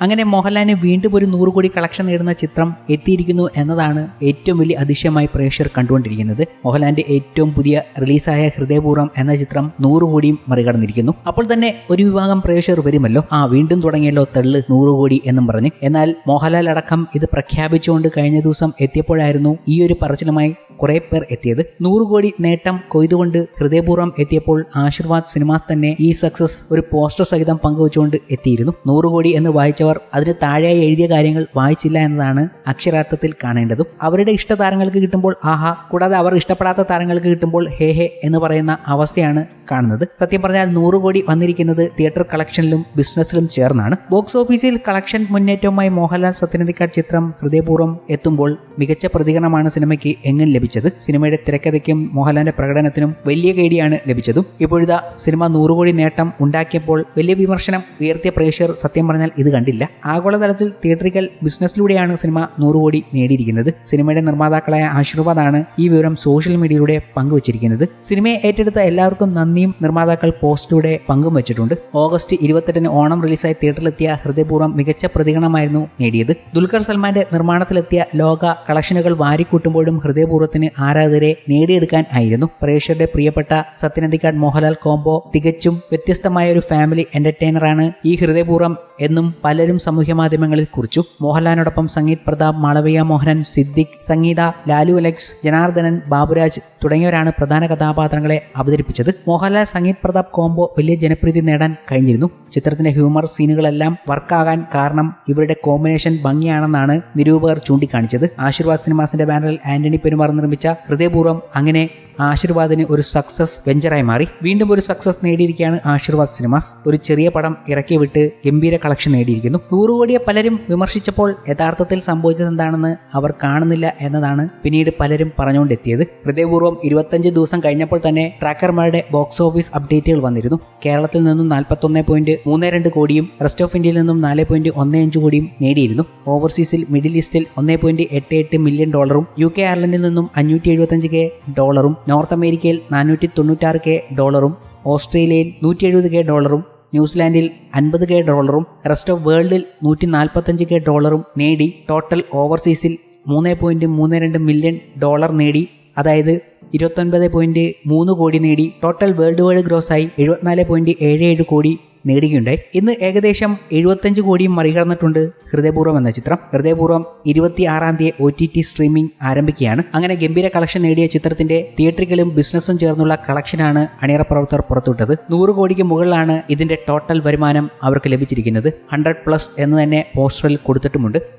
അങ്ങനെ മോഹൻലാലിന് വീണ്ടും ഒരു നൂറ് കോടി കളക്ഷൻ നേടുന്ന ചിത്രം എത്തിയിരിക്കുന്നു എന്നതാണ് ഏറ്റവും വലിയ അതിശയമായി പ്രേക്ഷകർ കണ്ടുകൊണ്ടിരിക്കുന്നത്. മോഹൻലാലിന്റെ ഏറ്റവും പുതിയ റിലീസായ ഹൃദയപൂർവം എന്ന ചിത്രം നൂറ് കോടിയും മറികടന്നിരിക്കുന്നു. അപ്പോൾ തന്നെ ഒരു വിഭാഗം പ്രേക്ഷകർ വരുമല്ലോ? ആ വീണ്ടും തുടങ്ങിയല്ലോ തള്ളു നൂറ് കോടി എന്നും പറഞ്ഞ്. എന്നാൽ മോഹൻലാൽ അടക്കം ഇത് പ്രഖ്യാപിച്ചുകൊണ്ട് കഴിഞ്ഞ ദിവസം എത്തിയപ്പോഴായിരുന്നു ഈ ഒരു പറച്ചിലുമായി കുറെ പേർ എത്തിയത്. നൂറ് കോടി നേട്ടം കൊയ്തുകൊണ്ട് ഹൃദയപൂർവം എത്തിയപ്പോൾ ആശീർവാദ് സിനിമാസ് തന്നെ ഈ സക്സസ് ഒരു പോസ്റ്റർ സഹിതം പങ്കുവച്ചുകൊണ്ട് എത്തിയിരുന്നു. നൂറ് കോടി എന്ന് വായിച്ചവർ അതിന് താഴെയായി എഴുതിയ കാര്യങ്ങൾ വായിച്ചില്ല എന്നതാണ് അക്ഷരാർത്ഥത്തിൽ കാണേണ്ടതും. അവരുടെ ഇഷ്ട താരങ്ങൾക്ക് കിട്ടുമ്പോൾ ആഹാ കൂടാതെ അവർ ഇഷ്ടപ്പെടാത്ത താരങ്ങൾക്ക് കിട്ടുമ്പോൾ ഹേ ഹേ എന്ന് പറയുന്ന അവസ്ഥയാണ് കാണുന്നത്. സത്യം പറഞ്ഞാൽ നൂറ് കോടി വന്നിരിക്കുന്നത് തിയേറ്റർ കളക്ഷനിലും ബിസിനസ്സിലും ചേർന്നാണ്. ബോക്സ് ഓഫീസിൽ കളക്ഷൻ മുന്നേറ്റവുമായി മോഹൻലാൽ സത്യനന്ദിക്കാട് ചിത്രം ഹൃദയപൂർവം എത്തുമ്പോൾ മികച്ച പ്രതികരണമാണ് സിനിമയ്ക്ക് എങ്ങനെ ലഭിച്ചത്. സിനിമയുടെ തിരക്കഥയ്ക്കും മോഹൻലാലിന്റെ പ്രകടനത്തിനും വലിയ കേടിയാണ് ലഭിച്ചതും. ഇപ്പോഴിതാ സിനിമ നൂറ് കോടി നേട്ടം ഉണ്ടാക്കിയപ്പോൾ വലിയ വിമർശനം ഉയർത്തിയ പ്രേക്ഷകർ സത്യം പറഞ്ഞാൽ ഇത് കണ്ടില്ല. ആഗോളതലത്തിൽ തിയേറ്ററിക്കൽ ബിസിനസ്സിലൂടെയാണ് സിനിമ നൂറ് കോടി നേടിയിരിക്കുന്നത്. സിനിമയുടെ നിർമ്മാതാക്കളായ ആശീർവാദാണ് ഈ വിവരം സോഷ്യൽ മീഡിയയിലൂടെ പങ്കുവച്ചിരിക്കുന്നത്. സിനിമയെ ഏറ്റെടുത്ത എല്ലാവർക്കും നന്ദിയും നിർമ്മാതാക്കൾ പോസ്റ്റിലൂടെ പങ്കുവച്ചിട്ടുണ്ട് ഓഗസ്റ്റ് ഇരുപത്തെട്ടിന് ഓണം റിലീസായി തിയേറ്ററിലെത്തിയ ഹൃദയപൂർവം മികച്ച പ്രതികരണമായിരുന്നു നേടിയത്. ദുൽഖർ സൽമാന്റെ നിർമ്മാണത്തിലെത്തിയ ലോക കളക്ഷനുകൾ വാരിക്കൂട്ടുമ്പോഴും ഹൃദയപൂർവത്തിന് ആരാധകരെ നേടിയെടുക്കാൻ ആയിരുന്നു. പ്രേക്ഷകരുടെ പ്രിയപ്പെട്ട സത്യനന്ദിക്കാട് മോഹൻലാൽ കോംബോ തികച്ചും വ്യത്യസ്തമായ ഒരു ഫാമിലി എന്റർടൈനറാണ് ഈ ഹൃദയപൂർവം എന്നും പലരും സാമൂഹ്യ മാധ്യമങ്ങളിൽ കുറിച്ചു. മോഹൻലാലിനോടൊപ്പം സംഗീത് പ്രതാപ് മാളവിയ മോഹനൻ സിദ്ദിഖ് സംഗീത ലാലു അലക്സ് ജനാർദ്ദനൻ ബാബുരാജ് തുടങ്ങിയവരാണ് പ്രധാന കഥാപാത്രങ്ങളെ അവതരിപ്പിച്ചത്. മോഹൻലാൽ സംഗീത് പ്രതാപ് കോംബോ വലിയ ജനപ്രീതി നേടാൻ കഴിഞ്ഞിരുന്നു. ചിത്രത്തിന്റെ ഹ്യൂമർ സീനുകളെല്ലാം വർക്കാകാൻ കാരണം ഇവരുടെ കോമ്പിനേഷൻ ഭംഗിയാണെന്നാണ് നിരൂപകർ ചൂണ്ടിക്കാണിച്ചത്. ആശീർവാദ് സിനിമാസിന്റെ ബാനറിൽ ആന്റണി പെരുമാർ നിർമ്മിച്ച ഹൃദയപൂർവം അങ്ങനെ ആശീർവാദിന് ഒരു സക്സസ് വെഞ്ചറായി മാറി. വീണ്ടും ഒരു സക്സസ് നേടിയിരിക്കുകയാണ് ആശീർവാദ് സിനിമാസ് ഒരു ചെറിയ പടം ഇറക്കി വിട്ട് ഗംഭീര കളക്ഷൻ നേടിയിരിക്കുന്നു. നൂറ് കോടിയെ പലരും വിമർശിച്ചപ്പോൾ യഥാർത്ഥത്തിൽ സംഭവിച്ചത് എന്താണെന്ന് അവർ കാണുന്നില്ല എന്നതാണ് പിന്നീട് പലരും പറഞ്ഞുകൊണ്ടെത്തിയത്. ഹൃദയപൂർവം ഇരുപത്തഞ്ച് ദിവസം കഴിഞ്ഞപ്പോൾ തന്നെ ട്രാക്കർമാരുടെ ബോക്സ് ഓഫീസ് അപ്ഡേറ്റുകൾ വന്നിരുന്നു. കേരളത്തിൽ നിന്നും നാൽപ്പത്തൊന്ന് പോയിന്റ് മൂന്ന് രണ്ട് കോടിയും റെസ്റ്റ് ഓഫ് ഇന്ത്യയിൽ നിന്നും നാല് പോയിന്റ് ഒന്ന് അഞ്ച് കോടിയും നേടിയിരുന്നു. ഓവർസീസിൽ മിഡിൽ ഈസ്റ്റിൽ ഒന്ന് പോയിന്റ് എട്ട് എട്ട് മില്യൺ ഡോളറും യു കെ അയർലൻഡിൽ നിന്നും അഞ്ഞൂറ്റി എഴുപത്തഞ്ച് കെ ഡോളറും നോർത്ത് അമേരിക്കയിൽ നാനൂറ്റി തൊണ്ണൂറ്റാറ് കെ ഡോളറും ഓസ്ട്രേലിയയിൽ നൂറ്റി എഴുപത് കെ ഡോളറും ന്യൂസിലാൻഡിൽ അൻപത് കെ ഡോളറും റെസ്റ്റ് ഓഫ് വേൾഡിൽ നൂറ്റി നാൽപ്പത്തഞ്ച് കെ ഡോളറും നേടി ടോട്ടൽ ഓവർസീസിൽ മൂന്ന് പോയിന്റ് മൂന്ന് രണ്ട് മില്യൺ ഡോളർ നേടി. അതായത് ഇരുപത്തൊൻപത് പോയിന്റ് മൂന്ന് കോടി നേടി. ടോട്ടൽ വേൾഡ് വൈഡ് ഗ്രോസായി എഴുപത്തിനാല് പോയിന്റ് ഏഴ് ഏഴ് കോടി. നേടുകയുണ്ടായി ഇന്ന് ഏകദേശം എഴുപത്തഞ്ച് കോടിയും മറികടന്നിട്ടുണ്ട് ഹൃദയപൂർവം എന്ന ചിത്രം. ഹൃദയപൂർവം ഇരുപത്തി ആറാം തീയതി ഒ ടി ടി സ്ട്രീമിംഗ് ആരംഭിക്കുകയാണ്. അങ്ങനെ ഗംഭീര കളക്ഷൻ നേടിയ ചിത്രത്തിന്റെ തിയേറ്ററുകളും ബിസിനസ്സും ചേർന്നുള്ള കളക്ഷനാണ് അണിയറ പ്രവർത്തകർ പുറത്തുവിട്ടത്. നൂറ് കോടിക്ക് മുകളിലാണ് ഇതിന്റെ ടോട്ടൽ വരുമാനം അവർക്ക് ലഭിച്ചിരിക്കുന്നത്. ഹൺഡ്രഡ് പ്ലസ് എന്ന് തന്നെ പോസ്റ്ററിൽ കൊടുത്തിട്ടുമുണ്ട്.